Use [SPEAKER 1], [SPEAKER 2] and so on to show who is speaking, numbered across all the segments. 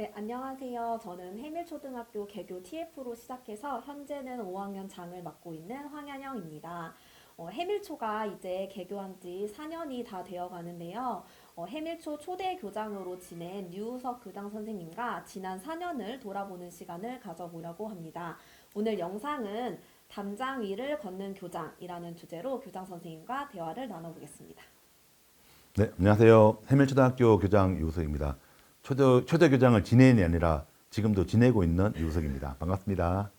[SPEAKER 1] 네, 안녕하세요. 저는 해밀초등학교 개교 TF로 시작해서 현재는 5학년 장을 맡고 있는 황현영입니다. 어, 해밀초가 이제 개교한 지 4년이 다 되어 가는데요. 어, 해밀초 초대 교장으로 지낸 류우석 교장 선생님과 지난 4년을 돌아보는 시간을 가져보려고 합니다. 오늘 영상은 담장 위를 걷는 교장이라는 주제로 교장 선생님과 대화를 나눠보겠습니다.
[SPEAKER 2] 네, 안녕하세요. 해밀초등학교 교장 유우석입니다. 초대, 초대 교장을 지낸이 아니라 지금도 지내고 있는 유우석입니다. 반갑습니다.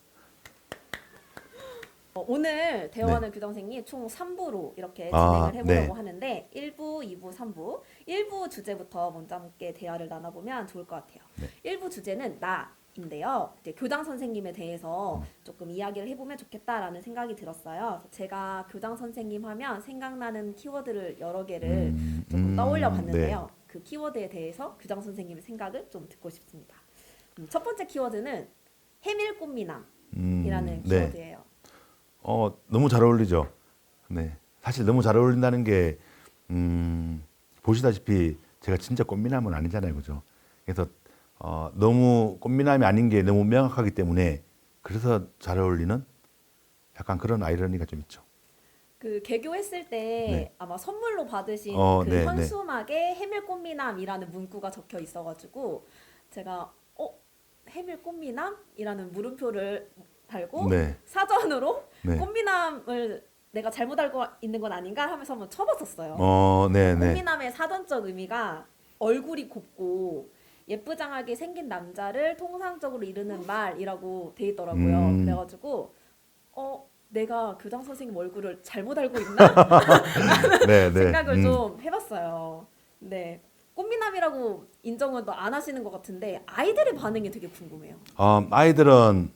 [SPEAKER 1] 어, 오늘 대화는 교장 선생님 총 3부로 이렇게
[SPEAKER 2] 네. 아,
[SPEAKER 1] 진행을 해보려고
[SPEAKER 2] 네.
[SPEAKER 1] 하는데 1부, 2부, 3부 1부 주제부터 먼저 함께 대화를 나눠보면 좋을 것 같아요.
[SPEAKER 2] 네.
[SPEAKER 1] 1부 주제는 나 인데요. 이제 교장 선생님에 대해서
[SPEAKER 2] 음.
[SPEAKER 1] 조금 이야기를 해보면 좋겠다라는 생각이 들었어요. 제가 교장 선생님 하면 생각나는 키워드를 여러 개를
[SPEAKER 2] 음,
[SPEAKER 1] 조금
[SPEAKER 2] 음,
[SPEAKER 1] 떠올려 봤는데요. 그 키워드에 대해서 교장 선생님의 생각을 좀 듣고 싶습니다. 음, 첫 번째 키워드는 해밀꽃미남이라는
[SPEAKER 2] 음, 네.
[SPEAKER 1] 키워드예요.
[SPEAKER 2] 어, 너무 잘 어울리죠. 네. 사실 너무 잘 어울린다는 게, 음, 보시다시피 제가 진짜 꽃미남은 아니잖아요. 그죠? 그래서, 어, 너무 꽃미남이 아닌 게 너무 명확하기 때문에 그래서 잘 어울리는 약간 그런 아이러니가 좀 있죠.
[SPEAKER 1] 그 개교했을 때
[SPEAKER 2] 네.
[SPEAKER 1] 아마 선물로 받으신
[SPEAKER 2] 어,
[SPEAKER 1] 그
[SPEAKER 2] 네, 네.
[SPEAKER 1] 현수막에 해밀꽃미남이라는 문구가 적혀 있어가지고 제가 어 해밀꽃미남이라는 물음표를 달고
[SPEAKER 2] 네.
[SPEAKER 1] 사전으로
[SPEAKER 2] 네.
[SPEAKER 1] 꽃미남을 내가 잘못 알고 있는 건 아닌가 하면서 한번 쳐봤었어요.
[SPEAKER 2] 어, 네, 네.
[SPEAKER 1] 꽃미남의 사전적 의미가 얼굴이 곱고 예쁘장하게 생긴 남자를 통상적으로 이르는 말이라고 돼 있더라고요.
[SPEAKER 2] 음.
[SPEAKER 1] 그래가지고 어 내가 교장 선생님 얼굴을 잘못 알고 있나
[SPEAKER 2] 네, 네.
[SPEAKER 1] 생각을
[SPEAKER 2] 음.
[SPEAKER 1] 좀 해봤어요. 네. 꽃미남이라고 인정은 또안 하시는 것 같은데 아이들의 반응이 되게 궁금해요.
[SPEAKER 2] 어, 아이들은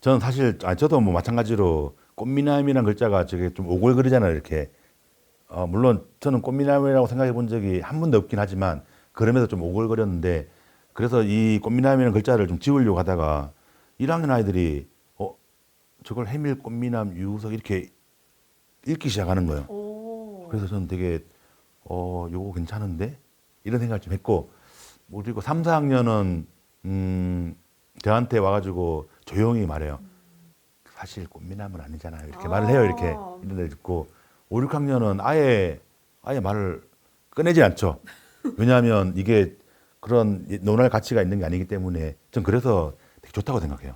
[SPEAKER 2] 저는 사실 아 저도 뭐 마찬가지로 꽃미남이란 글자가 저게 좀 오글거리잖아요 이렇게 어, 물론 저는 꽃미남이라고 생각해 본 적이 한 번도 없긴 하지만 그럼에도 좀 오글거렸는데 그래서 이 꽃미남이라는 글자를 좀 지우려고 하다가 1학년 아이들이 어 저걸 해밀 꽃미남 유우석 이렇게 읽기 시작하는 거예요.
[SPEAKER 1] 오.
[SPEAKER 2] 그래서 저는 되게 어 요거 괜찮은데 이런 생각을 좀 했고 뭐 그리고 3, 4학년은 음 저한테 와가지고 조용히 말해요. 사실 꽃미남은 아니잖아요. 이렇게
[SPEAKER 1] 아.
[SPEAKER 2] 말을 해요. 이렇게 이런 데 듣고 5, 6학년은 아예 아예 말을 꺼내지 않죠. 왜냐하면 이게 그런 논할 가치가 있는 게 아니기 때문에 전 그래서 되게 좋다고 생각해요.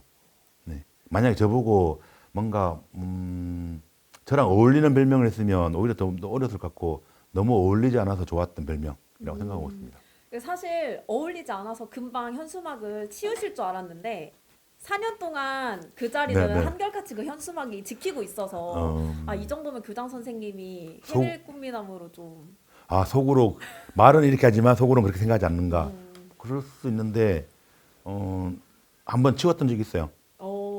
[SPEAKER 2] 네. 만약에 저보고 뭔가 음, 저랑 어울리는 별명을 했으면 오히려 더, 더 어렸을 것 같고 너무 어울리지 않아서 좋았던 별명이라고 생각하고 있습니다.
[SPEAKER 1] 사실 어울리지 않아서 금방 현수막을 치우실 줄 알았는데 4년 동안 그 자리를
[SPEAKER 2] 네, 네.
[SPEAKER 1] 한결같이 그 현수막이 지키고 있어서
[SPEAKER 2] 어,
[SPEAKER 1] 아이 정도면 교장 선생님이
[SPEAKER 2] 속-
[SPEAKER 1] 해밀 꽃미남으로 좀
[SPEAKER 2] 아 속으로 말은 이렇게 하지만 속으로는 그렇게 생각하지 않는가.
[SPEAKER 1] 음,
[SPEAKER 2] 그럴 수 있는데 어, 한번 치웠던 적이 있어요.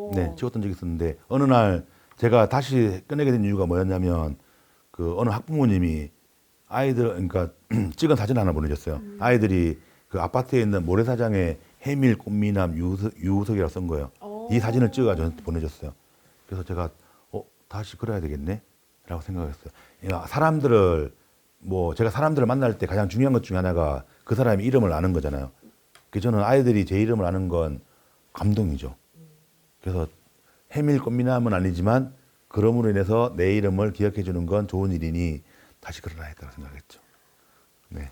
[SPEAKER 1] 어,
[SPEAKER 2] 네, 찍었던 적이 있었는데 어느 날 제가 다시 꺼내게 된 이유가 뭐였냐면 그 어느 학부모님이 아이들 그러니까 찍은 사진 하나 보내줬어요. 아이들이 그 아파트에 있는 모래사장에 해밀 꽃미남 유우석, 유우석이라고 쓴 거예요.
[SPEAKER 1] 어.
[SPEAKER 2] 이 사진을 찍어 저한테 보내줬어요. 그래서 제가 어 다시 그래야 되겠네라고 생각했어요. 야, 사람들을 뭐 제가 사람들을 만날 때 가장 중요한 것 중에 하나가 그 사람의 이름을 아는 거잖아요. 그 저는 아이들이 제 이름을 아는 건 감동이죠. 그래서 해밀 꽃미남은 아니지만 그럼으로 인해서 내 이름을 기억해 주는 건 좋은 일이니 다시 그러라 했다고 생각했죠. 네.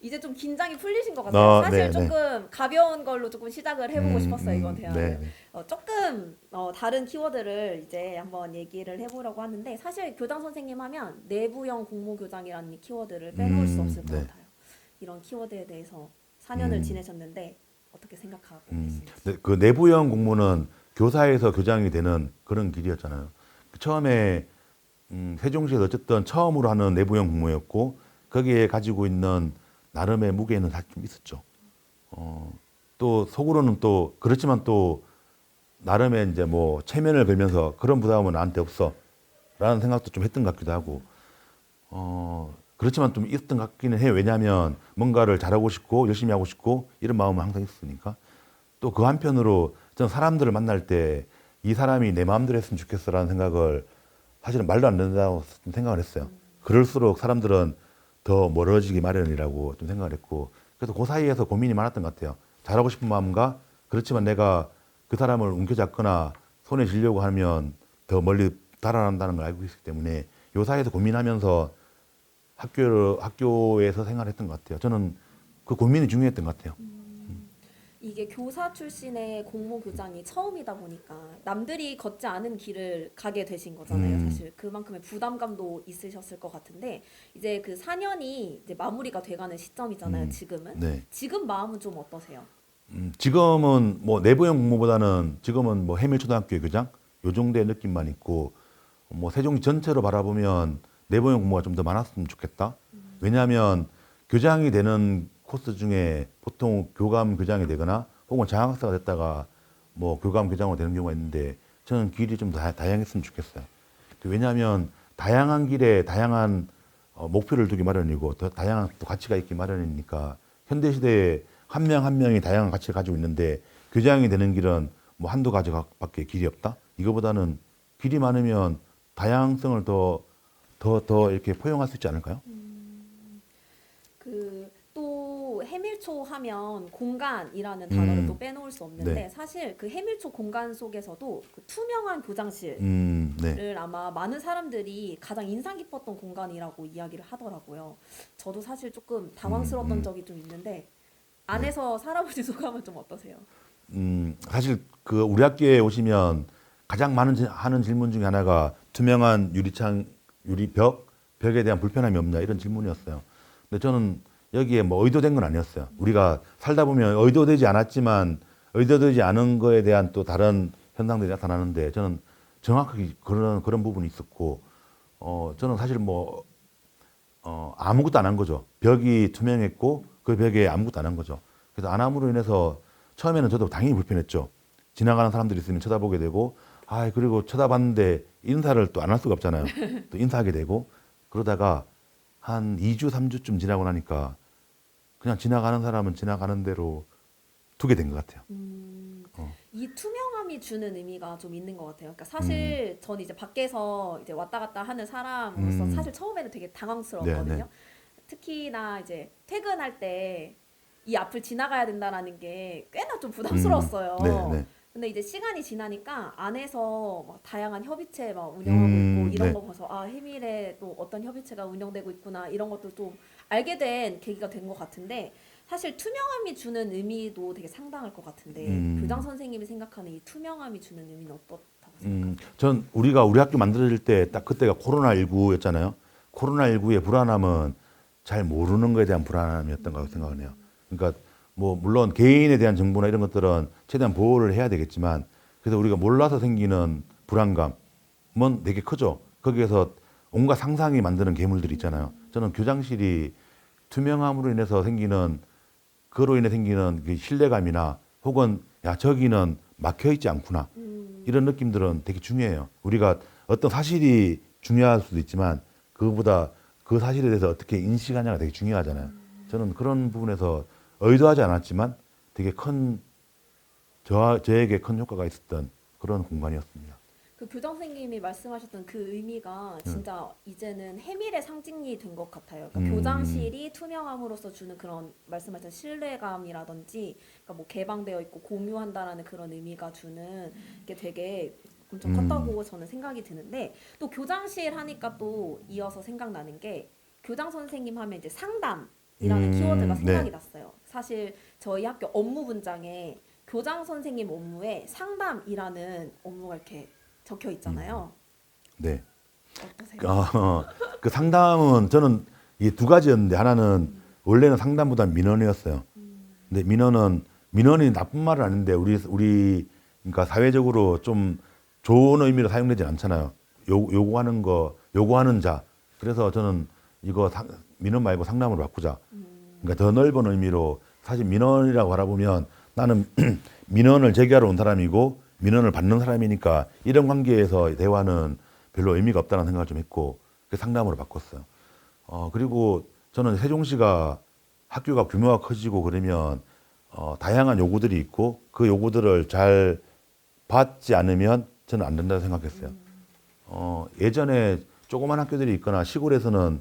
[SPEAKER 1] 이제 좀 긴장이 풀리신 것 같아요.
[SPEAKER 2] 어,
[SPEAKER 1] 사실
[SPEAKER 2] 네, 네.
[SPEAKER 1] 조금 가벼운 걸로 조금 시작을 해보고
[SPEAKER 2] 음,
[SPEAKER 1] 싶었어요 이번
[SPEAKER 2] 음,
[SPEAKER 1] 대화를.
[SPEAKER 2] 네, 네.
[SPEAKER 1] 어, 조금 어, 다른 키워드를 이제 한번 얘기를 해보려고 하는데 사실 교장 선생님 하면 내부형 공모 교장이라는 키워드를 빼놓을 수
[SPEAKER 2] 음,
[SPEAKER 1] 없을 것
[SPEAKER 2] 네.
[SPEAKER 1] 같아요. 이런 키워드에 대해서 4년을
[SPEAKER 2] 음.
[SPEAKER 1] 지내셨는데 어떻게 생각하고
[SPEAKER 2] 음,
[SPEAKER 1] 계신지.
[SPEAKER 2] 네, 그 내부형 공무는 교사에서 교장이 되는 그런 길이었잖아요. 그 처음에 음, 세종시에서 어쨌든 처음으로 하는 내부형 공모였고 거기에 가지고 있는 나름의 무게는 사실 좀 있었죠. 어, 또 속으로는 또 그렇지만 또 나름의 이제 뭐 체면을 걸면서 그런 부담은 나한테 없어라는 생각도 좀 했던 것 같기도 하고 어, 그렇지만 좀 있었던 것 같기는 해요. 왜냐하면 뭔가를 잘하고 싶고 열심히 하고 싶고 이런 마음은 항상 있으니까. 또 그 한편으로 저는 사람들을 만날 때 이 사람이 내 마음대로 했으면 좋겠어라는 생각을 사실은 말도 안 된다고 좀 생각을 했어요. 그럴수록 사람들은 더 멀어지기 마련이라고 좀 생각을 했고 그래서 그 사이에서 고민이 많았던 것 같아요. 잘하고 싶은 마음과 그렇지만 내가 그 사람을 움켜잡거나 손에 쥐려고 하면 더 멀리 달아난다는 걸 알고 있기 때문에 요 사이에서 고민하면서 학교를 학교에서 생활했던 것 같아요. 저는 그 고민이 중요했던 것 같아요.
[SPEAKER 1] 이게 교사 출신의 공모 교장이 처음이다 보니까 남들이 걷지 않은 길을 가게 되신 거잖아요.
[SPEAKER 2] 음.
[SPEAKER 1] 사실 그만큼의 부담감도 있으셨을 것 같은데 이제 그 4년이 이제 마무리가 돼가는 시점이잖아요.
[SPEAKER 2] 음.
[SPEAKER 1] 지금은
[SPEAKER 2] 네.
[SPEAKER 1] 지금 마음은 좀 어떠세요?
[SPEAKER 2] 음, 지금은 뭐 내부형 공모보다는 지금은 뭐 해밀초등학교 교장 요 정도의 느낌만 있고 뭐 세종시 전체로 바라보면 내부형 공모가 좀 더 많았으면 좋겠다. 왜냐하면 교장이 되는 코스 중에 보통 교감 교장이 되거나 혹은 장학사가 됐다가 뭐 교감 교장으로 되는 경우가 있는데 저는 길이 좀 다, 다양했으면 좋겠어요. 왜냐하면 다양한 길에 다양한 어, 목표를 두기 마련이고 더 다양한 또 가치가 있기 마련이니까 현대 시대에 한 명 한 명이 다양한 가치를 가지고 있는데 교장이 되는 길은 뭐 한두 가지밖에 길이 없다. 이거보다는 길이 많으면 다양성을 더 더 더 이렇게 포용할 수 있지 않을까요?
[SPEAKER 1] 그 또 해밀초 하면 공간이라는 단어를
[SPEAKER 2] 음.
[SPEAKER 1] 또 빼놓을 수 없는데
[SPEAKER 2] 네.
[SPEAKER 1] 사실 그 해밀초 공간 속에서도 그 투명한 교장실을
[SPEAKER 2] 음, 네.
[SPEAKER 1] 아마 많은 사람들이 가장 인상 깊었던 공간이라고 이야기를 하더라고요. 저도 사실 조금 당황스러웠던
[SPEAKER 2] 음, 음.
[SPEAKER 1] 적이 좀 있는데 안에서 살아보신 소감은 좀 어떠세요?
[SPEAKER 2] 음, 사실 그 우리 학교에 오시면 가장 많은 지- 하는 질문 중에 하나가 투명한 유리창, 유리벽, 벽에 대한 불편함이 없냐 이런 질문이었어요. 근데 저는 여기에 뭐 의도된 건 아니었어요. 우리가 살다 보면 의도되지 않았지만 의도되지 않은 거에 대한 또 다른 현상들이 나타나는데 저는 정확하게 그런 그런 부분이 있었고 어 저는 사실 뭐 어, 아무것도 안 한 거죠. 벽이 투명했고 그 벽에 아무것도 안 한 거죠. 그래서 안 함으로 인해서 처음에는 저도 당연히 불편했죠. 지나가는 사람들이 있으면 쳐다보게 되고 아 그리고 쳐다봤는데 인사를 또 안 할 수가 없잖아요. 또 인사하게 되고 그러다가 한 2주, 3주쯤 지나고 나니까 그냥 지나가는 사람은 지나가는 대로 두게 된 것 같아요.
[SPEAKER 1] 음,
[SPEAKER 2] 어.
[SPEAKER 1] 이 투명함이 주는 의미가 좀 있는 것 같아요. 그러니까 사실 전 이제 밖에서 이제 왔다 갔다 하는 사람으로서
[SPEAKER 2] 음.
[SPEAKER 1] 사실 처음에는 되게 당황스러웠거든요.
[SPEAKER 2] 네, 네.
[SPEAKER 1] 특히나 이제 퇴근할 때 이 앞을 지나가야 된다라는 게 꽤나 좀 부담스러웠어요.
[SPEAKER 2] 네, 네.
[SPEAKER 1] 근데 이제 시간이 지나니까 안에서 막 다양한 협의체 막 운영하고
[SPEAKER 2] 음,
[SPEAKER 1] 있고 이런
[SPEAKER 2] 네.
[SPEAKER 1] 거 봐서 아 해밀에 또 어떤 협의체가 운영되고 있구나 이런 것도 좀 알게 된 계기가 된 것 같은데 사실 투명함이 주는 의미도 되게 상당할 것 같은데
[SPEAKER 2] 음.
[SPEAKER 1] 교장 선생님이 생각하는 이 투명함이 주는 의미는 어떻다고 생각하세요?
[SPEAKER 2] 음, 전 우리가 우리 학교 만들어질 때 딱 그때가 코로나 19였잖아요. 코로나 19의 불안함은 잘 모르는 거에 대한 불안함이었던 거라고 생각을 해요. 그러니까 뭐 물론 개인에 대한 정보나 이런 것들은 최대한 보호를 해야 되겠지만 그래서 우리가 몰라서 생기는 불안감은 되게 크죠. 거기에서 온갖 상상이 만드는 괴물들이 있잖아요. 저는 교장실이 투명함으로 인해서 생기는 그로 인해 생기는 그 신뢰감이나 혹은 야 저기는 막혀 있지 않구나
[SPEAKER 1] 음,
[SPEAKER 2] 이런 느낌들은 되게 중요해요. 우리가 어떤 사실이 중요할 수도 있지만 그거보다 그 사실에 대해서 어떻게 인식하냐가 되게 중요하잖아요. 저는 그런 부분에서 의도하지 않았지만 되게 큰 저, 저에게 큰 효과가 있었던 그런 공간이었습니다.
[SPEAKER 1] 그 교장 선생님이 말씀하셨던 그 의미가 진짜 이제는 해밀의 상징이 된 것 같아요. 그러니까
[SPEAKER 2] 음.
[SPEAKER 1] 교장실이 투명함으로써 주는 그런 말씀하신 신뢰감이라든지 그러니까 뭐 개방되어 있고 공유한다라는 그런 의미가 주는 게 되게 엄청
[SPEAKER 2] 음.
[SPEAKER 1] 컸다고 저는 생각이 드는데 또 교장실 하니까 또 이어서 생각나는 게 교장 선생님 하면 이제 상담 이라는
[SPEAKER 2] 음,
[SPEAKER 1] 키워드가 생각이
[SPEAKER 2] 네.
[SPEAKER 1] 났어요. 사실 저희 학교 업무 분장에 교장 선생님 업무에 상담이라는 업무가 이렇게 적혀 있잖아요.
[SPEAKER 2] 네.
[SPEAKER 1] 어떠세요?
[SPEAKER 2] 어, 그 상담은 저는 이두 가지였는데 하나는 원래는 상담보다 민원이었어요. 근데 민원은 민원이 나쁜 말은 아닌데 우리 우리 그러니까 사회적으로 좀 좋은 의미로 사용되지 않잖아요. 요, 요구하는 거 요구하는 자. 그래서 저는 이거 상, 민원 말고 상담으로 바꾸자. 그러니까 더 넓은 의미로 사실 민원이라고 바라보면 나는 민원을 제기하러 온 사람이고 민원을 받는 사람이니까 이런 관계에서 대화는 별로 의미가 없다는 생각을 좀 했고 그 상담으로 바꿨어요. 어 그리고 저는 세종시가 학교가 규모가 커지고 그러면 어 다양한 요구들이 있고 그 요구들을 잘 받지 않으면 저는 안 된다고 생각했어요. 어 예전에 조그만 학교들이 있거나 시골에서는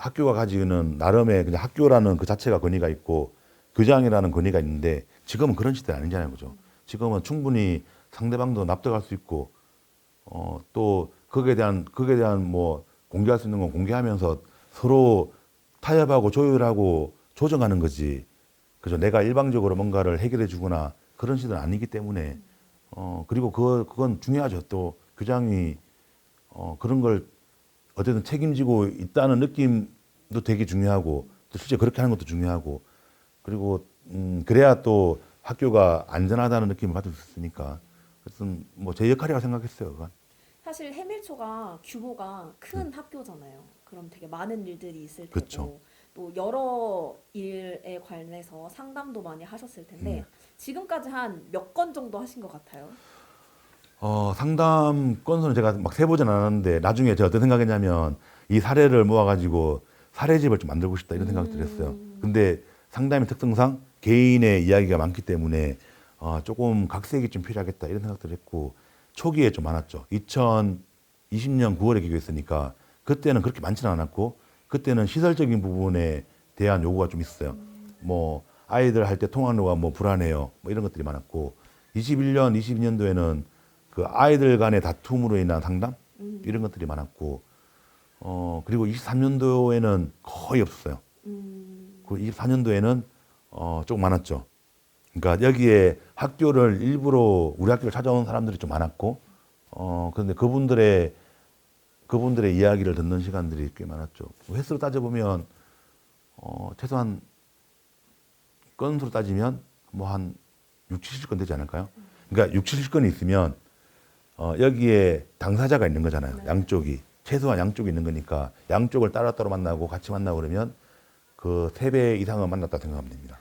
[SPEAKER 2] 학교가 가지는 나름의 그냥 학교라는 그 자체가 권위가 있고 교장이라는 권위가 있는데 지금은 그런 시대 아니잖아요, 그죠? 지금은 충분히 상대방도 납득할 수 있고 어, 또 거기에 대한 거기에 대한 뭐 공개할 수 있는 건 공개하면서 서로 타협하고 조율하고 조정하는 거지. 그죠? 내가 일방적으로 뭔가를 해결해 주거나 그런 시대는 아니기 때문에 어 그리고 그 그건 중요하죠. 또 교장이 어 그런 걸 어쨌든 책임지고 있다는 느낌도 되게 중요하고 또 실제 그렇게 하는 것도 중요하고 그리고 음 그래야 또 학교가 안전하다는 느낌을 받을 수 있으니까 그래서 뭐제 역할이라고 생각했어요. 그건.
[SPEAKER 1] 사실 해밀초가 규모가 큰 학교잖아요. 그럼 되게 많은 일들이 있을 테고
[SPEAKER 2] 음. 그쵸.
[SPEAKER 1] 또 여러 일에 관해서 상담도 많이 하셨을 텐데
[SPEAKER 2] 음.
[SPEAKER 1] 지금까지 한 몇 건 정도 하신 것 같아요?
[SPEAKER 2] 어, 상담 건수는 제가 막 세보진 않았는데 나중에 제가 어떤 생각했냐면 이 사례를 모아가지고 사례집을 좀 만들고 싶다 이런 생각을 들었어요. 근데 상담의 특성상 개인의 이야기가 많기 때문에 어, 조금 각색이 좀 필요하겠다 이런 생각들을 했고 초기에 좀 많았죠. 2020년 9월에 기교했으니까 그때는 그렇게 많지는 않았고 그때는 시설적인 부분에 대한 요구가 좀 있어요. 뭐 아이들 할 때 통학로가 뭐 불안해요. 뭐 이런 것들이 많았고 21년, 22년도에는 그 아이들 간의 다툼으로 인한 상담 이런 것들이 많았고 어 그리고 23년도에는 거의 없었어요.
[SPEAKER 1] 음,
[SPEAKER 2] 그 24년도에는 어 조금 많았죠. 그러니까 여기에 학교를 일부러 우리 학교를 찾아온 사람들이 좀 많았고 어 그런데 그분들의 그분들의 이야기를 듣는 시간들이 꽤 많았죠. 횟수로 따져 보면 어 최소한 건수로 따지면 뭐 한 6, 70건 되지 않을까요? 그러니까 6, 70건이 있으면 어 여기에 당사자가 있는 거잖아요.
[SPEAKER 1] 네.
[SPEAKER 2] 양쪽이 최소한 양쪽이 있는 거니까 양쪽을 따로따로 만나고 같이 만나고 그러면 그 세 배 이상은 만났다 생각하면 됩니다.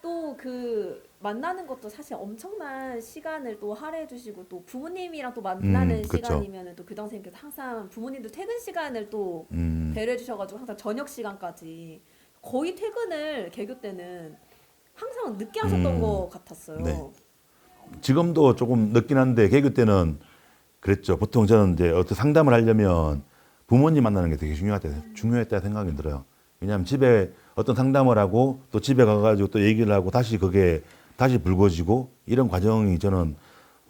[SPEAKER 1] 또 그 만나는 것도 사실 엄청난 시간을 또 할애해 주시고 또 부모님이랑 또 만나는
[SPEAKER 2] 음, 그쵸.
[SPEAKER 1] 시간이면은 또 교장 선생님께서 항상 부모님들 퇴근 시간을 또
[SPEAKER 2] 음.
[SPEAKER 1] 배려해 주셔가지고 항상 저녁 시간까지 거의 퇴근을 개교 때는 항상 늦게 하셨던
[SPEAKER 2] 음,
[SPEAKER 1] 것 같았어요.
[SPEAKER 2] 네. 지금도 조금 늦긴 한데 개교 때는 그랬죠. 보통 저는 이제 어떤 상담을 하려면 부모님 만나는 게 되게 중요하다, 중요했다 생각이 들어요. 왜냐하면 집에 어떤 상담을 하고 또 집에 가가지고 또 얘기를 하고 다시 그게 다시 불거지고 이런 과정이 저는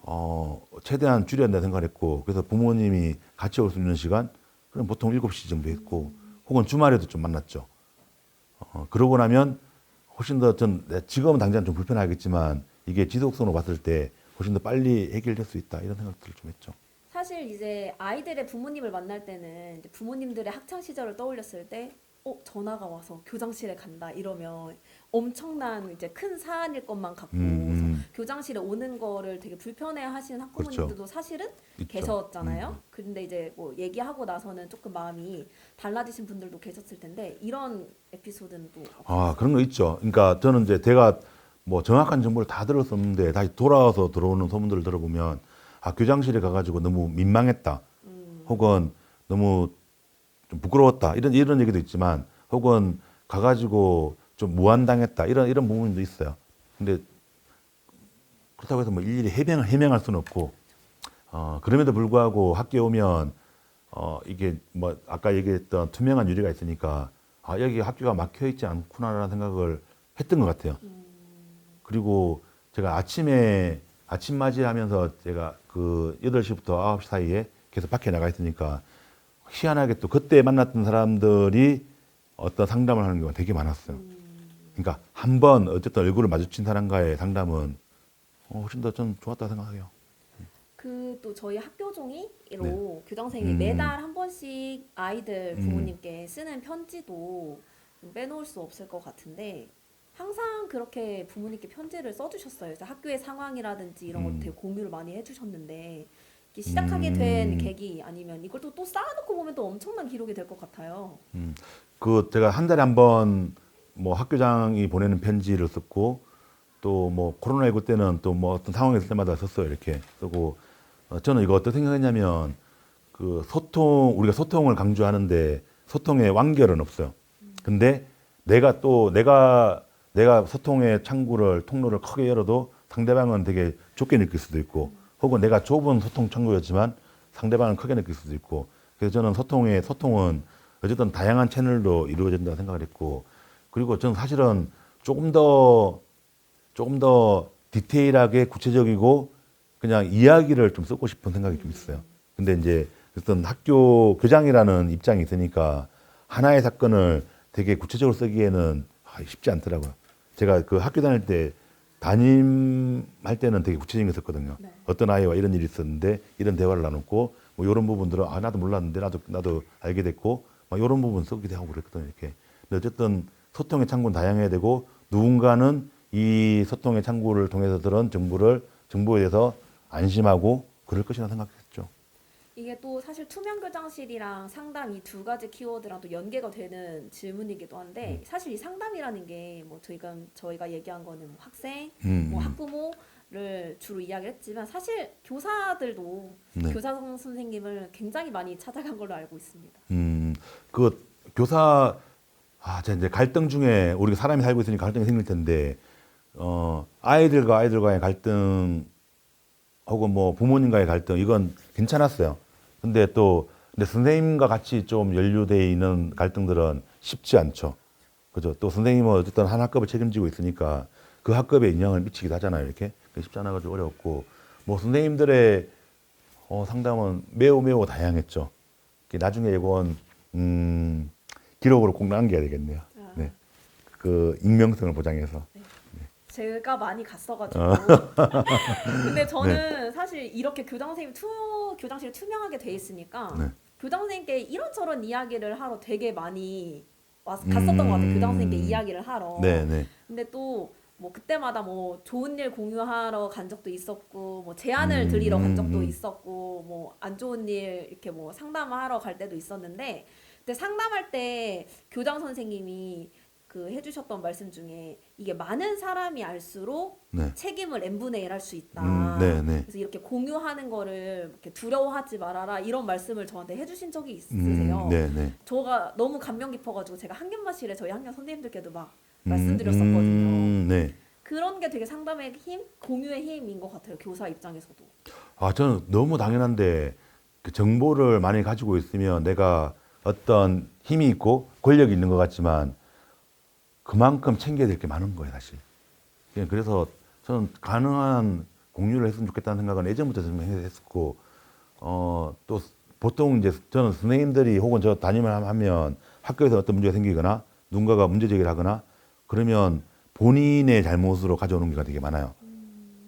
[SPEAKER 2] 어, 최대한 줄여야 된다 생각했고 그래서 부모님이 같이 올 수 있는 시간 그럼 보통 7시 정도 했고 혹은 주말에도 좀 만났죠. 어, 그러고 나면 훨씬 더 전 지금은 당장 좀 불편하겠지만 이게 지속성으로 봤을 때 훨씬 더 빨리 해결될 수 있다 이런 생각들을 좀 했죠.
[SPEAKER 1] 사실 이제 아이들의 부모님을 만날 때는 부모님들의 학창 시절을 떠올렸을 때, 어 전화가 와서 교장실에 간다 이러면 엄청난 이제 큰 사안일 것만 같고
[SPEAKER 2] 음,
[SPEAKER 1] 교장실에 오는 거를 되게 불편해 하시는 학부모님들도
[SPEAKER 2] 그렇죠.
[SPEAKER 1] 사실은
[SPEAKER 2] 있죠.
[SPEAKER 1] 계셨잖아요.
[SPEAKER 2] 음.
[SPEAKER 1] 근데 이제 뭐 얘기하고 나서는 조금 마음이 달라지신 분들도 계셨을 텐데 이런 에피소드는 또
[SPEAKER 2] 아 그런 거 있죠. 그러니까 저는 이제 제가 뭐 정확한 정보를 다 들었었는데 다시 돌아와서 들어오는 소문들을 들어보면 아 교장실에 가가지고 너무 민망했다.
[SPEAKER 1] 음,
[SPEAKER 2] 혹은 너무 좀 부끄러웠다 이런 이런 얘기도 있지만 혹은 가가지고 좀 무한당했다 이런 이런 부분도 있어요. 근데 그렇다고 해서 뭐 일일이 해명 해명할 수는 없고 어 그럼에도 불구하고 학교에 오면 어 이게 뭐 아까 얘기했던 투명한 유리가 있으니까 아 여기 학교가 막혀 있지 않구나라는 생각을 했던 것 같아요. 그리고 제가 아침에 아침 맞이하면서 제가 그 8시부터 9시 사이에 계속 밖에 나가 있으니까 희한하게 또 그때 만났던 사람들이 어떤 상담을 하는 경우가 되게 많았어요. 그러니까 한 번 어쨌든 얼굴을 마주친 사람과의 상담은 어, 훨씬 더 좀 좋았다 생각해요.
[SPEAKER 1] 그 또 저희 학교 종이로
[SPEAKER 2] 네.
[SPEAKER 1] 교장 선생님이
[SPEAKER 2] 음.
[SPEAKER 1] 매달 한 번씩 아이들
[SPEAKER 2] 음.
[SPEAKER 1] 부모님께 쓰는 편지도 좀 빼놓을 수 없을 것 같은데 항상 그렇게 부모님께 편지를 써주셨어요. 그래서 학교의 상황이라든지 이런 걸
[SPEAKER 2] 음.
[SPEAKER 1] 되게 공유를 많이 해주셨는데 이게 시작하게 된
[SPEAKER 2] 음.
[SPEAKER 1] 계기 아니면 이걸 또, 또 쌓아놓고 보면 또 엄청난 기록이 될 것 같아요.
[SPEAKER 2] 음, 그 제가 한 달에 한 번 뭐 학교장이 보내는 편지를 썼고 또 뭐 코로나19 때는 또 뭐 어떤 상황이 있을 때마다 썼어요 이렇게 쓰고 어, 저는 이거 어떻게 생각했냐면 그 소통 우리가 소통을 강조하는데 소통의 완결은 없어요. 근데 내가 또 내가 내가 소통의 창구를 통로를 크게 열어도 상대방은 되게 좁게 느낄 수도 있고 혹은 내가 좁은 소통 창구였지만 상대방은 크게 느낄 수도 있고 그래서 저는 소통의 소통은 어쨌든 다양한 채널로 이루어진다 생각을 했고 그리고 저는 사실은 조금 더 조금 더 디테일하게 구체적이고 그냥 이야기를 좀 쓰고 싶은 생각이 좀 있어요. 근데 이제 어떤 학교 교장이라는 입장이 있으니까 하나의 사건을 되게 구체적으로 쓰기에는 아, 쉽지 않더라고요. 제가 그 학교 다닐 때 담임할 때는 되게 구체적인 거 썼거든요.
[SPEAKER 1] 네.
[SPEAKER 2] 어떤 아이와 이런 일이 있었는데 이런 대화를 나눴고 뭐 이런 부분들은 아 나도 몰랐는데 나도 나도 알게 됐고 막 이런 부분 쓰기도 하고 그랬거든요. 이렇게. 근데 어쨌든 소통의 창구는 다양해야 되고 누군가는 이 소통의 창구를 통해서 들은 정보를 정보에 대해서 안심하고 그럴 것이라 생각했죠.
[SPEAKER 1] 이게 또 사실 투명 교장실이랑 상담 이 두 가지 키워드랑 또 연계가 되는 질문이기도 한데
[SPEAKER 2] 음.
[SPEAKER 1] 사실 이 상담이라는 게 뭐 저희가 저희가 얘기한 거는 뭐 학생,
[SPEAKER 2] 음,
[SPEAKER 1] 뭐
[SPEAKER 2] 음.
[SPEAKER 1] 학부모를 주로 이야기했지만 사실 교사들도
[SPEAKER 2] 네.
[SPEAKER 1] 교사 선생님을 굉장히 많이 찾아간 걸로 알고 있습니다.
[SPEAKER 2] 음, 그 교사 아, 자 이제 갈등 중에 우리가 사람이 살고 있으니까 갈등이 생길 텐데 어, 아이들과 아이들과의 갈등 혹은 뭐 부모님과의 갈등 이건 괜찮았어요. 근데 또 근데 선생님과 같이 좀 연루돼 있는 갈등들은 쉽지 않죠. 그죠? 또 선생님은 어쨌든 한 학급을 책임지고 있으니까 그 학급에 영향을 미치기도 하잖아요. 이렇게 쉽지 않아가지고 어려웠고 뭐 선생님들의 어, 상담은 매우 매우 다양했죠. 나중에 이건 음, 기록으로 꼭 남겨야 되겠네요.
[SPEAKER 1] 아.
[SPEAKER 2] 네. 그 익명성을 보장해서.
[SPEAKER 1] 제가 많이 갔어가지고.
[SPEAKER 2] 어.
[SPEAKER 1] 근데 저는
[SPEAKER 2] 네.
[SPEAKER 1] 사실 이렇게 교장 선생님 투 교장실이 투명하게 돼 있으니까
[SPEAKER 2] 네.
[SPEAKER 1] 교장 선생님께 이런저런 이야기를 하러 되게 많이 왔, 갔었던 것 같아요. 교장 선생님께
[SPEAKER 2] 음.
[SPEAKER 1] 이야기를 하러.
[SPEAKER 2] 네, 네.
[SPEAKER 1] 근데 또 뭐 그때마다 뭐 좋은 일 공유하러 간 적도 있었고 뭐 제안을
[SPEAKER 2] 음,
[SPEAKER 1] 드리러 간 적도
[SPEAKER 2] 음.
[SPEAKER 1] 있었고 뭐 안 좋은 일 이렇게 뭐 상담하러 갈 때도 있었는데 근데 상담할 때 교장 선생님이 그 해주셨던 말씀 중에 이게 많은 사람이 알수록
[SPEAKER 2] 네.
[SPEAKER 1] 책임을 n분의 1 할 수 있다.
[SPEAKER 2] 음, 네, 네.
[SPEAKER 1] 그래서 이렇게 공유하는 거를 이렇게 두려워하지 말아라 이런 말씀을 저한테 해주신 적이 있으세요.
[SPEAKER 2] 음, 네, 네.
[SPEAKER 1] 저가 너무 감명 깊어가지고 제가 학년마실에 저희 학년 선생님들께도 막
[SPEAKER 2] 음,
[SPEAKER 1] 말씀드렸었거든요.
[SPEAKER 2] 음, 네.
[SPEAKER 1] 그런 게 되게 상담의 힘, 공유의 힘인 것 같아요. 교사 입장에서도.
[SPEAKER 2] 아, 저는 너무 당연한데 그 정보를 많이 가지고 있으면 내가 어떤 힘이 있고 권력이 있는 것 같지만 그만큼 챙겨야 될 게 많은 거예요, 사실. 예, 그래서 저는 가능한 공유를 했으면 좋겠다는 생각은 예전부터 좀 했었고, 어, 또 보통 이제 저는 선생님들이 혹은 저 담임을 하면 학교에서 어떤 문제가 생기거나 누군가가 문제 제기를 하거나 그러면 본인의 잘못으로 가져오는 경우가 되게 많아요.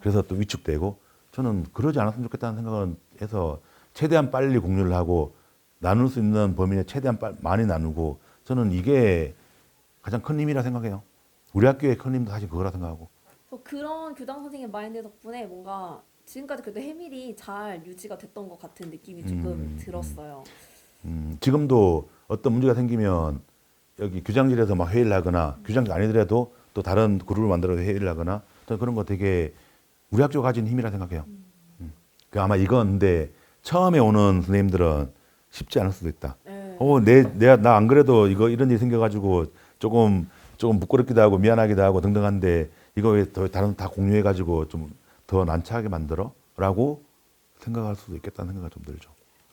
[SPEAKER 2] 그래서 또 위축되고 저는 그러지 않았으면 좋겠다는 생각은 해서 최대한 빨리 공유를 하고 나눌 수 있는 범위 내 최대한 빨- 많이 나누고 저는 이게 가장 큰 힘이라 생각해요. 우리 학교의 큰 힘도 사실 그거라 생각하고.
[SPEAKER 1] 그래서 그런 교장 선생님 마인드 덕분에 뭔가 지금까지 그래도 해밀이 잘 유지가 됐던 것 같은 느낌이 조금
[SPEAKER 2] 음,
[SPEAKER 1] 들었어요.
[SPEAKER 2] 음, 지금도 어떤 문제가 생기면 여기 교장실에서 막 회의를 하거나 교장실 아니더라도 또 다른 그룹을 만들어서 회의를 하거나 저는 그런 거 되게 우리 학교가 가진 힘이라 생각해요. 음. 그 아마 이건 근데 처음에 오는 선생님들은 쉽지 않을 수도 있다.
[SPEAKER 1] 네.
[SPEAKER 2] 어, 내, 내가 나 안 그래도 이거 이런 일이 생겨가지고 조금 조금 부끄럽기도 하고 미안하기도 하고 등등한데 이거 왜 더 다른 다 공유해 가지고 좀 더 난처하게 만들어?라고 생각할 수도 있겠다는 생각이 좀 들죠.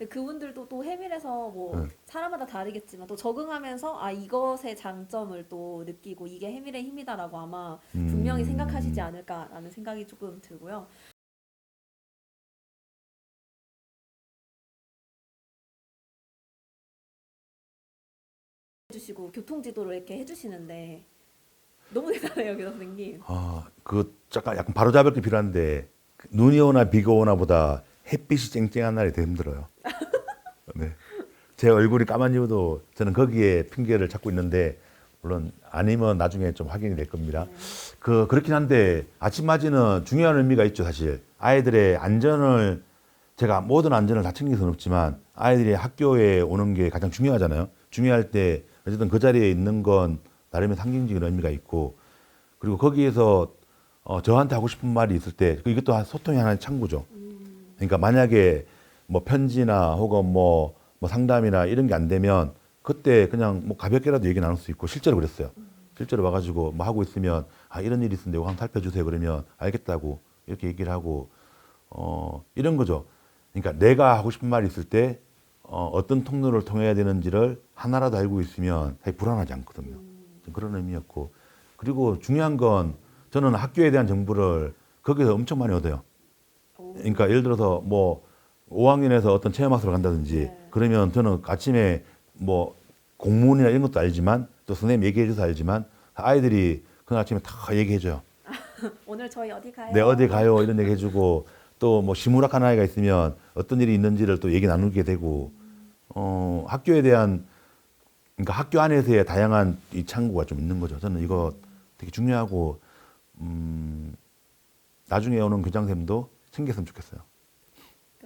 [SPEAKER 1] 그분들도 또 해밀에서 뭐
[SPEAKER 2] 네.
[SPEAKER 1] 사람마다 다르겠지만 또 적응하면서 아 이것의 장점을 또 느끼고 이게 해밀의 힘이다라고 아마 분명히
[SPEAKER 2] 음.
[SPEAKER 1] 생각하시지 않을까라는 생각이 조금 들고요. 해주시고 교통지도를 이렇게 해주시는데 너무 대단해요, 선생님.
[SPEAKER 2] 아, 그 잠깐 약간 바로잡을 게 필요한데 그 눈이 오나 비가 오나 보다 햇빛이 쨍쨍한 날이 더 힘들어요. 네. 제 얼굴이 까만 이유도 저는 거기에 핑계를 찾고 있는데 물론 아니면 나중에 좀 확인이 될 겁니다. 그 그렇긴 한데 아침 맞이는 중요한 의미가 있죠, 사실. 아이들의 안전을 제가 모든 안전을 다 챙길 수는 없지만 아이들이 학교에 오는 게 가장 중요하잖아요. 중요할 때 어쨌든 그 자리에 있는 건 나름의 상징적인 의미가 있고 그리고 거기에서 어, 저한테 하고 싶은 말이 있을 때그 이것도 한 소통의 하나의 창구죠. 그러니까 만약에 뭐 편지나 혹은 뭐, 뭐 상담이나 이런 게 안 되면 그때 그냥 뭐 가볍게라도 얘기 나눌 수 있고 실제로 그랬어요. 실제로 와가지고 뭐 하고 있으면 아 이런 일이 있었는데 이거 한번 살펴주세요 그러면 알겠다고 이렇게 얘기를 하고 어 이런 거죠. 그러니까 내가 하고 싶은 말이 있을 때 어, 어떤 통로를 통해야 되는지를 하나라도 알고 있으면 사실 불안하지 않거든요. 좀 그런 의미였고 그리고 중요한 건 저는 학교에 대한 정보를 거기서 엄청 많이 얻어요.
[SPEAKER 1] 오.
[SPEAKER 2] 그러니까 예를 들어서 뭐 5학년에서 어떤 체험학습을 간다든지
[SPEAKER 1] 네.
[SPEAKER 2] 그러면 저는 아침에 뭐 공문이나 이런 것도 알지만 또 선생님 얘기해 줘서 알지만 아이들이 그 아침에 다 얘기해 줘요.
[SPEAKER 1] 오늘 저희 어디 가요?
[SPEAKER 2] 네, 어디 가요? 이런 얘기 해주고 또 뭐 시무락한 아이가 있으면 어떤 일이 있는지를 또 얘기 나누게 되고 어, 학교에 대한 그러니까 학교 안에서의 다양한 이 창구가 좀 있는 거죠. 저는 이거 되게 중요하고 음, 나중에 오는 교장선생님도 챙겼으면 좋겠어요.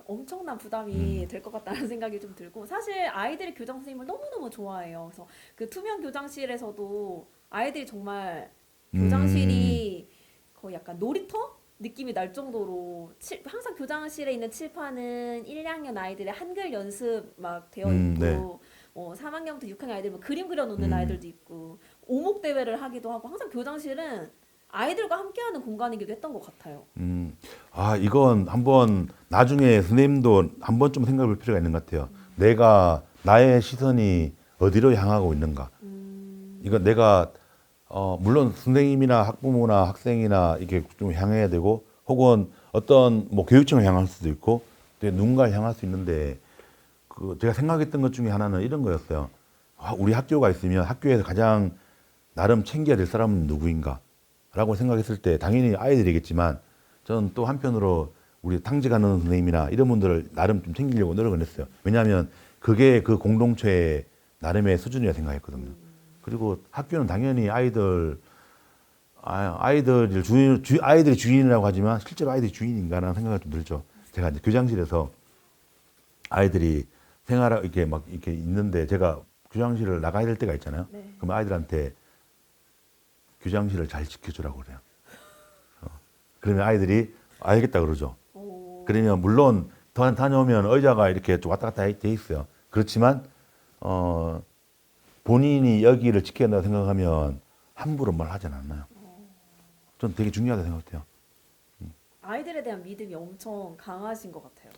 [SPEAKER 1] 엄청난 부담이
[SPEAKER 2] 음.
[SPEAKER 1] 될것 같다는 생각이 좀 들고 사실 아이들이 교장 선생님을 너무너무 좋아해요. 그래서 그 투명 교장실에서도 아이들이 정말 교장실이 거의 약간 놀이터 느낌이 날 정도로 칠- 항상 교장실에 있는 칠판은 1, 2학년 아이들의 한글 연습 막 되어
[SPEAKER 2] 음,
[SPEAKER 1] 있고
[SPEAKER 2] 네.
[SPEAKER 1] 어, 3학년부터 6학년 아이들 뭐 그림 그려놓는
[SPEAKER 2] 음.
[SPEAKER 1] 아이들도 있고 오목 대회를 하기도 하고 항상 교장실은 아이들과 함께하는 공간이기도 했던 것 같아요.
[SPEAKER 2] 음, 아 이건 한번 나중에 선생님도 한 번쯤 생각해 볼 필요가 있는 것 같아요. 내가 나의 시선이 어디로 향하고 있는가.
[SPEAKER 1] 음,
[SPEAKER 2] 이거 내가 어 물론 선생님이나 학부모나 학생이나 이게 좀 향해야 되고 혹은 어떤 뭐 교육청을 향할 수도 있고 또 누군가를 향할 수 있는데 그 제가 생각했던 것 중에 하나는 이런 거였어요. 아, 우리 학교가 있으면 학교에서 가장 나름 챙겨야 될 사람은 누구인가 라고 생각했을 때 당연히 아이들이겠지만 저는 또 한편으로 우리 탕직하는 선생님이나 이런 분들을 나름 좀 챙기려고 노력을 했어요. 왜냐하면 그게 그 공동체의 나름의 수준이라 생각했거든요. 그리고 학교는 당연히 아이들 아, 아이들 주인 주, 아이들이 주인이라고 하지만 실제로 아이들이 주인인가라는 생각이 좀 들죠. 제가 이제 교장실에서 아이들이 생활하 이렇게 막 이렇게 있는데 제가 교장실을 나가야 될 때가 있잖아요.
[SPEAKER 1] 네.
[SPEAKER 2] 그럼 아이들한테 교장실을 잘 지켜주라고 그래요. 어. 그러면 아이들이 알겠다 그러죠.
[SPEAKER 1] 오.
[SPEAKER 2] 그러면 물론 더 다녀오면 의자가 이렇게 좀 왔다 갔다 돼 있어요. 그렇지만 어 본인이 여기를 지켜야 한다고 생각하면 함부로 말 하진 않아요. 전 되게 중요하다고 생각해요.
[SPEAKER 1] 아이들에 대한 믿음이 엄청 강하신 것 같아요.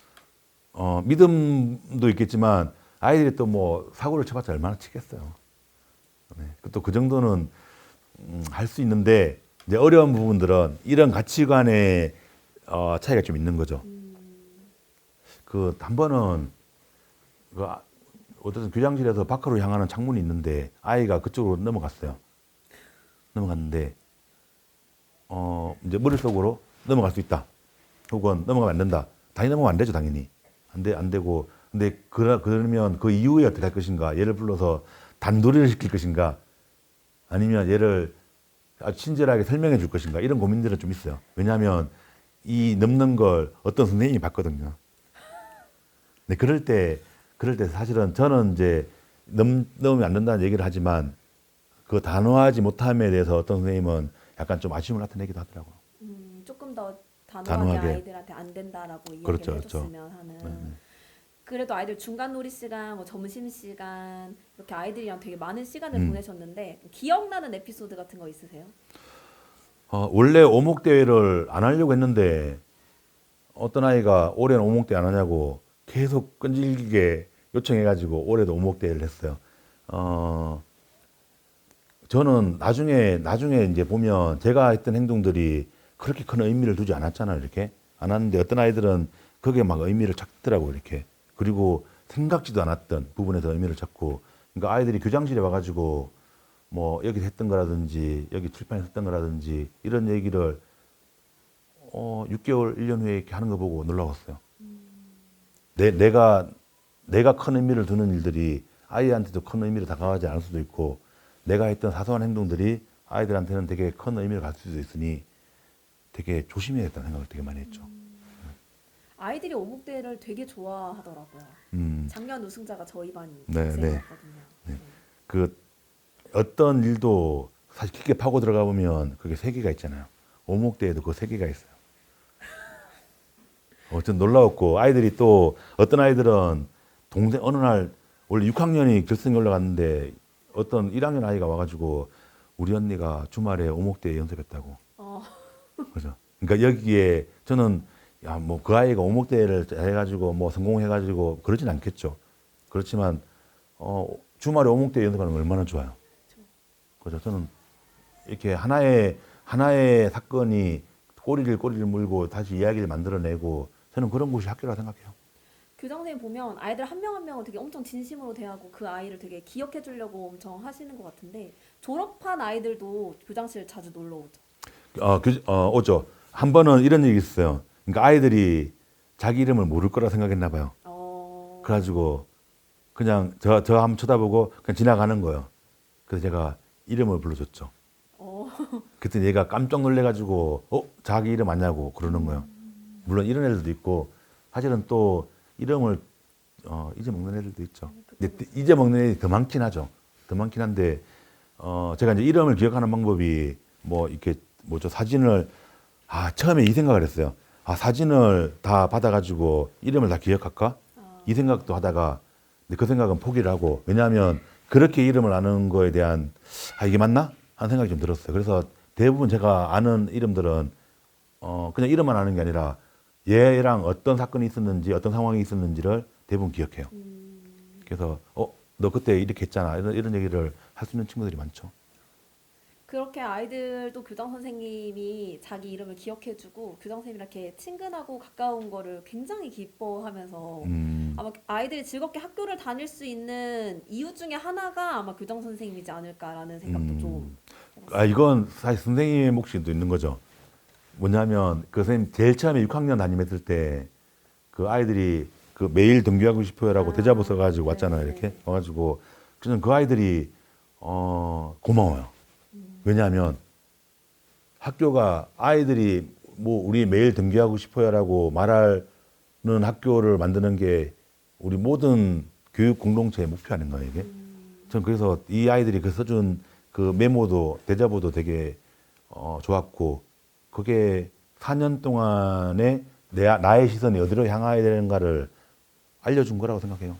[SPEAKER 2] 어 믿음도 있겠지만 아이들이 또 뭐 사고를 쳐봤자 얼마나 치겠어요. 네. 또그 정도는 음, 할수 있는데 이제 어려운 부분들은 이런 가치관의 어, 차이가 좀 있는 거죠. 그한 번은 그 아- 어떤 교장실에서 밖으로 향하는 창문이 있는데 아이가 그쪽으로 넘어갔어요. 넘어갔는데 어 이제 머릿속으로 넘어갈 수 있다. 혹은 넘어가면 안 된다. 당연히 넘어가면 안 되죠, 당연히. 안 돼, 안 되고. 근데 그러, 그러면 그 이후에 어떻게 할 것인가? 얘를 불러서 단도리를 시킬 것인가? 아니면 얘를 아주 친절하게 설명해 줄 것인가? 이런 고민들은 좀 있어요. 왜냐하면 이 넘는 걸 어떤 선생님이 봤거든요. 근데 그럴 때, 그럴 때 사실은 저는 이제 넘, 넘으면 안 된다는 얘기를 하지만 그 단호하지 못함에 대해서 어떤 선생님은 약간 좀 아쉬움을 나타내기도 하더라고요.
[SPEAKER 1] 음, 조금 더 단호하게,
[SPEAKER 2] 단호하게.
[SPEAKER 1] 아이들한테 안 된다라고 이야기를
[SPEAKER 2] 그렇죠, 그렇죠.
[SPEAKER 1] 해줬으면 하는.
[SPEAKER 2] 네, 네.
[SPEAKER 1] 그래도 아이들 중간 놀이 시간, 뭐 점심 시간 이렇게 아이들이랑 되게 많은 시간을
[SPEAKER 2] 음.
[SPEAKER 1] 보내셨는데 기억나는 에피소드 같은 거 있으세요?
[SPEAKER 2] 어, 원래 오목 대회를 안 하려고 했는데 어떤 아이가 올해는 오목 대회 안 하냐고 계속 끈질기게 요청해가지고 올해도 오목 대회를 했어요. 어, 저는 나중에 나중에 이제 보면 제가 했던 행동들이 그렇게 큰 의미를 두지 않았잖아요. 이렇게 안 하는데 어떤 아이들은 그게 막 의미를 찾더라고 이렇게 그리고 생각지도 않았던 부분에서 의미를 찾고 그러니까 아이들이 교장실에 와가지고 뭐 여기 했던 거라든지 여기 칠판에 썼던 거라든지 이런 얘기를 어 6개월 1년 후에 이렇게 하는 거 보고 놀라웠어요. 내 내가 내가 큰 의미를 두는 일들이 아이한테도 큰 의미를 다가가지 않을 수도 있고 내가 했던 사소한 행동들이 아이들한테는 되게 큰 의미를 갈 수도 있으니 되게 조심해야겠다는 생각을 되게 많이 했죠.
[SPEAKER 1] 아이들이 오목 대회를 되게 좋아하더라고요.
[SPEAKER 2] 음.
[SPEAKER 1] 작년 우승자가 저희 반
[SPEAKER 2] 네,
[SPEAKER 1] 학생이었거든요.
[SPEAKER 2] 그 어떤 일도 사실 깊게 파고 들어가 보면 그게 세계가 있잖아요. 오목대에도 그 세계가 있어요. 어쨌든 놀라웠고 아이들이 또 어떤 아이들은 동생 어느 날 원래 6학년이 결승에 올라갔는데 어떤 1학년 아이가 와가지고 우리 언니가 주말에 오목대 연습했다고.
[SPEAKER 1] 어,
[SPEAKER 2] 그죠. 그러니까 여기에 저는 야 뭐 그 아이가 오목대회를 해가지고 뭐 성공해가지고 그러진 않겠죠. 그렇지만 어 주말에 오목대 연습하는 거 얼마나 좋아요. 그죠. 저는 이렇게 하나의 하나의 사건이 꼬리를 꼬리를 물고 다시 이야기를 만들어내고 저는 그런 곳이 학교라 생각해요.
[SPEAKER 1] 교장 선생님 보면 아이들 한 명 한 명을 되게 엄청 진심으로 대하고 그 아이를 되게 기억해 주려고 엄청 하시는 것 같은데 졸업한 아이들도 교장실 자주 놀러 오죠.
[SPEAKER 2] 어, 그, 어, 오죠. 한 번은 이런 얘기 있어요. 그러니까 아이들이 자기 이름을 모를 거라 생각했나 봐요.
[SPEAKER 1] 어,
[SPEAKER 2] 그래가지고 그냥 저, 저 한번 쳐다보고 그냥 지나가는 거예요. 그래서 제가 이름을 불러줬죠.
[SPEAKER 1] 어,
[SPEAKER 2] 그때 얘가 깜짝 놀래가지고 어 자기 이름 아냐고 그러는 거예요. 물론 이런 애들도 있고 사실은 또 이름을 어, 잊어먹는 애들도 있죠. 근데 잊어먹는 애들이 더 많긴 하죠. 더 많긴 한데 어, 제가 이제 이름을 기억하는 방법이 뭐 이렇게 뭐죠 사진을 아 처음에 이 생각을 했어요. 아 사진을 다 받아가지고 이름을 다 기억할까?
[SPEAKER 1] 아,
[SPEAKER 2] 이 생각도 하다가 근데 그 생각은 포기를 하고 왜냐하면 그렇게 이름을 아는 거에 대한 아 이게 맞나 하는 생각이 좀 들었어요. 그래서 대부분 제가 아는 이름들은 어 그냥 이름만 아는 게 아니라 얘랑 어떤 사건이 있었는지 어떤 상황이 있었는지를 대부분 기억해요.
[SPEAKER 1] 음,
[SPEAKER 2] 그래서 어 너 그때 이렇게 했잖아 이런 이런 얘기를 할 수 있는 친구들이 많죠.
[SPEAKER 1] 그렇게 아이들도 교장 선생님이 자기 이름을 기억해 주고 교장 선생님이랑 이렇게 친근하고 가까운 거를 굉장히 기뻐하면서
[SPEAKER 2] 음,
[SPEAKER 1] 아마 아이들이 즐겁게 학교를 다닐 수 있는 이유 중에 하나가 아마 교장 선생님이지 않을까라는 생각도
[SPEAKER 2] 음.
[SPEAKER 1] 좀
[SPEAKER 2] 아 이건 사실 선생님의 몫이 또 있는 거죠. 뭐냐면 그 선생님 제일 처음에 6학년 담임했을 때 그 아이들이 그 매일 등교하고 싶어요라고
[SPEAKER 1] 아,
[SPEAKER 2] 대자보 써가지고
[SPEAKER 1] 네,
[SPEAKER 2] 왔잖아요.
[SPEAKER 1] 네.
[SPEAKER 2] 이렇게 와가지고 저는 그 아이들이 어 고마워요. 왜냐하면 학교가 아이들이 뭐 우리 매일 등교하고 싶어요라고 말하는 학교를 만드는 게 우리 모든 교육 공동체의 목표 아닌가요 이게? 전 그래서 이 아이들이 그 써준 그 메모도 대자보도 되게 어, 좋았고 그게 4년 동안에 내 나의 시선이 어디로 향해야 되는가를 알려준 거라고 생각해요.